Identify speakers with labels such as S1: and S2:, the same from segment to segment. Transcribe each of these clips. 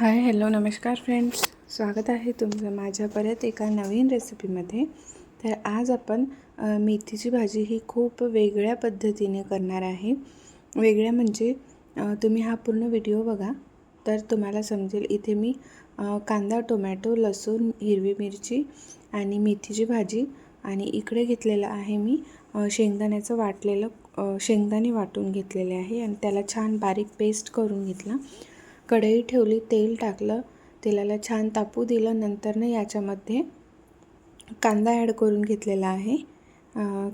S1: Hi hello नमस्कार friends. स्वागत आहे तुमचं माझ्या परत एका नवीन रेसिपीमध्ये. तर आज आपण मेथीची भाजी ही खूप वेगळ्या पद्धतीने करणार आहे. वेगळ्या म्हणजे तुम्ही हा पूर्ण व्हिडिओ बघा तर तुम्हाला समजेल इथे मी कांदा टोमॅटो लसूण हिरवी मिरची आणि मेथीची भाजी आणि इकडे घेतलेलं आहे मी शेंगदाण्याचं वाटलेलं शेंगदाणे वाटून घेतलेले आहे आणि त्याला छान बारीक पेस्ट करून घेतला. कढई ठेवली तेल टाकलं तेलाला छान तापू दिलं. नंतरनं याच्यामध्ये कांदा ॲड करून घेतलेला आहे.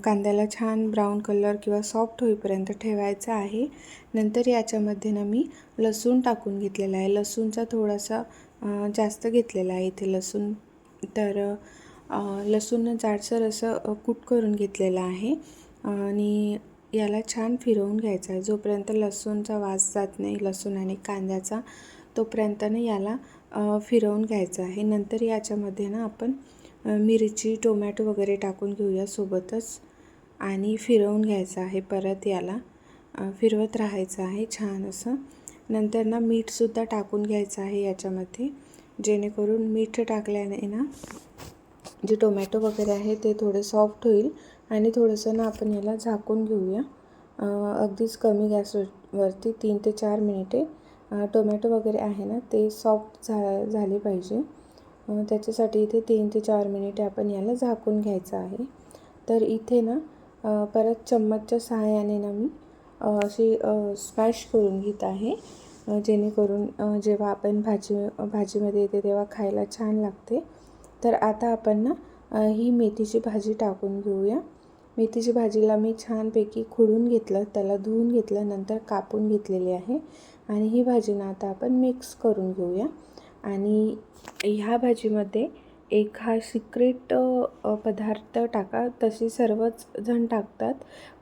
S1: कांद्याला छान ब्राऊन कलर किंवा सॉफ्ट होईपर्यंत ठेवायचा आहे. नंतर याच्यामध्ये ना मी लसूण टाकून घेतलेला आहे. लसूणचा थोडासा जास्त घेतलेला आहे इथे लसूण. तर लसूण जाडसर असं कूट करून घेतलेलं आहे. आणि याला छान फिरवून घ्यायचं आहे. जोपर्यंत लसूणचा वास जात नाही लसूण आणि कांद्याचा तोपर्यंत ना याला फिरवून घ्यायचं आहे. नंतर याच्यामध्ये ना आपण मिरची टोमॅटो वगैरे टाकून घेऊया सोबतच आणि फिरवून घ्यायचं आहे. परत याला फिरवत राहायचं आहे छान असं. नंतर ना मीठसुद्धा टाकून घ्यायचं आहे याच्यामध्ये. जेणेकरून मीठ टाकल्याने ना जे टोमॅटो वगैरे आहे ते थोडे सॉफ्ट होईल. आणि थोडंसं ना आपण याला झाकून घेऊया. अगदीच कमी गॅसवरती तीन ते चार मिनिटे. टोमॅटो वगैरे आहे ना ते सॉफ्ट झा झाले पाहिजे. त्याच्यासाठी इथे तीन ते चार मिनिटे आपण याला झाकून घ्यायचं आहे. तर इथे ना परत चम्मचच्या सहाय्याने ना मी अशी स्मॅश करून घेत आहे. जेणेकरून जेव्हा आपण भाजी भाजीमध्ये येते तेव्हा खायला छान लागते. तर आता आपण ना ही मेथीची भाजी टाकून घेऊया. मेथीची भाजीला मी छानपैकी खुडून घेतलं त्याला धुवून घेतलं नंतर कापून घेतलेली आहे. आणि ही भाजी ना आता आपण मिक्स करून घेऊया. आणि ह्या भाजीमध्ये एक हा सिक्रेट पदार्थ टाका. तसे सर्वच जण टाकतात.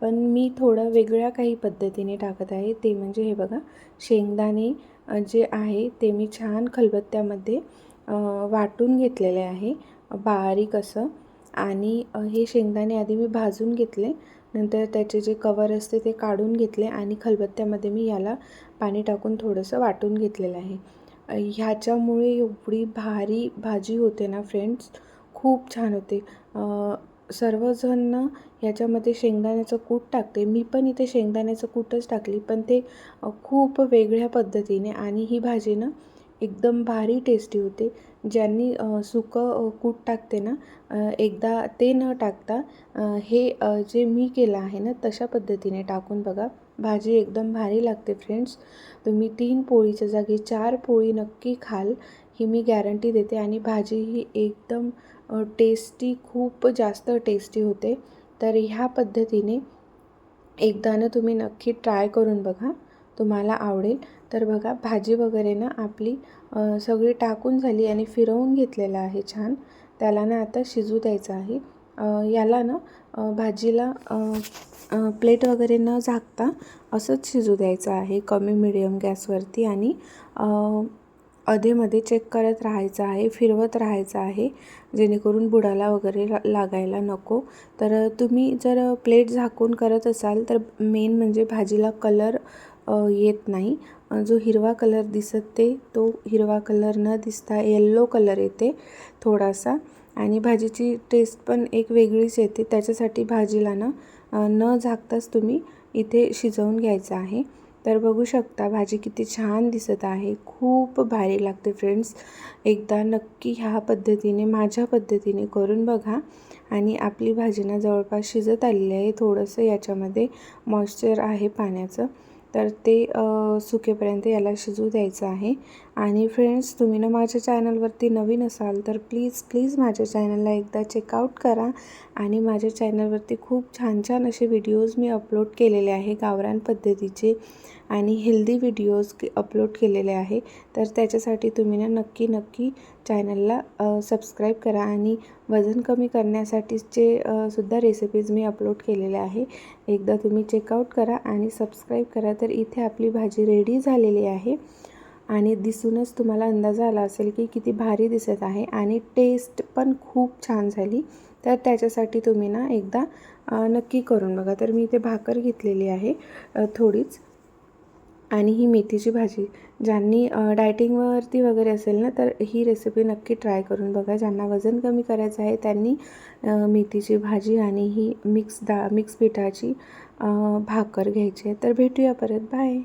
S1: पण मी थोडं वेगळ्या काही पद्धतीने टाकत आहे. ते म्हणजे हे बघा शेंगदाणे जे आहे ते मी छान खलबत्त्यामध्ये वाटून घेतलेले आहे. बारीक असं. आणि हे शेंगदाणे आधी मी भाजून घेतले. नंतर त्याचे जे कवर असते ते काढून घेतले आणि खलबत्त्यामध्ये मी याला पाणी टाकून थोडंसं वाटून घेतलेलं आहे. ह्याच्यामुळे एवढी भारी भाजी होते ना फ्रेंड्स खूप छान होते. सर्वजण ना ह्याच्यामध्ये शेंगदाण्याचं कूट टाकते. मी पण इथे शेंगदाण्याचं कूटच टाकली पण ते खूप वेगळ्या पद्धतीने आणि ही भाजी ना एकदम भारी टेस्टी होते. ज्यांनी सुकं कूट टाकते ना एकदा ते न टाकता हे जे मी केलं आहे ना तशा पद्धतीने टाकून बघा. भाजी एकदम भारी लागते फ्रेंड्स तुम्ही तीन पोळीच्या जागी चार पोळी नक्की खाल. ही मी गॅरंटी देते. आणि भाजी ही एकदम टेस्टी खूप जास्त टेस्टी होते. तर ह्या पद्धतीने एकदा ना तुम्ही नक्की ट्राय करून बघा. तुम्हाला आवडेल. तर बघा भाजी वगैरे ना आपली सगळी टाकून झाली आणि फिरवून घेतलेलं आहे छान. त्याला ना आता शिजू द्यायचं आहे. याला ना भाजीला प्लेट वगैरे न झाकता असंच शिजू द्यायचं आहे. कमी मिडियम गॅसवरती आणि अधेमध्ये चेक करत राहायचं आहे फिरवत राहायचं आहे. जेणेकरून बुडाला वगैरे लागायला नको. तर तुम्ही जर प्लेट झाकून करत असाल तर मेन म्हणजे भाजीला कलर येत नाही. जो हिरवा कलर दिसत ते तो हिरवा कलर न दिसता येल्लो कलर येते थोडासा. आणि भाजीची टेस्ट पण एक वेगळीच येते. त्याच्यासाठी भाजीला ना न झाकताच तुम्ही इथे शिजवून घ्यायचं आहे. तर बघू शकता भाजी किती छान दिसत आहे. खूप भारी लागते फ्रेंड्स एकदा नक्की ह्या पद्धतीने माझ्या पद्धतीने करून बघा. आणि आपली भाजी ना जवळपास शिजत आलेली आहे. थोडंसं याच्यामध्ये मॉइश्चर आहे पाण्याचं. तर ते सुकेपर्यंत याला शिजू द्यायचं आहे. आणि फ्रेंड्स तुम्ही ना माझ्या चॅनलवरती नवीन असाल तर प्लीज प्लीज माझ्या चॅनलला एकदा चेकआउट करा. आणि माझ्या चॅनलवरती खूप छान छान असे व्हिडिओज मी अपलोड केलेले आहे गावरान पद्धतीचे. आणि हेल्दी व्हिडिओज अपलोड केलेले आहे. तर त्याच्यासाठी तुम्ही ना नक्की नक्की चॅनलला सबस्क्राईब करा आणि वजन कमी करण्यासाठीचे सुद्धा रेसिपीज मी अपलोड केलेल्या आहे. एकदा तुम्ही चेकआउट करा आणि सबस्क्राईब करा. तर इथे आपली भाजी रेडी झालेली आहे आणि दिसूनच तुम्हाला अंदाज आला असेल की किती भारी दिसत आहे आणि टेस्ट पण खूप छान झाली. तर त्याच्यासाठी तुम्ही ना एकदा नक्की करून बघा. तर मी इथे भाकर घेतलेली आहे थोडीच. आणि ही मेथीची भाजी. ज्यांनी डायटिंगवरती वगैरे असेल ना तर ही रेसिपी नक्की ट्राय करून बघा. ज्यांना वजन कमी करायचं आहे त्यांनी मेथीची भाजी आणि ही मिक्स दा मिक्स पिठाची भाकर घ्यायची आहे. तर भेटूया परत. बाय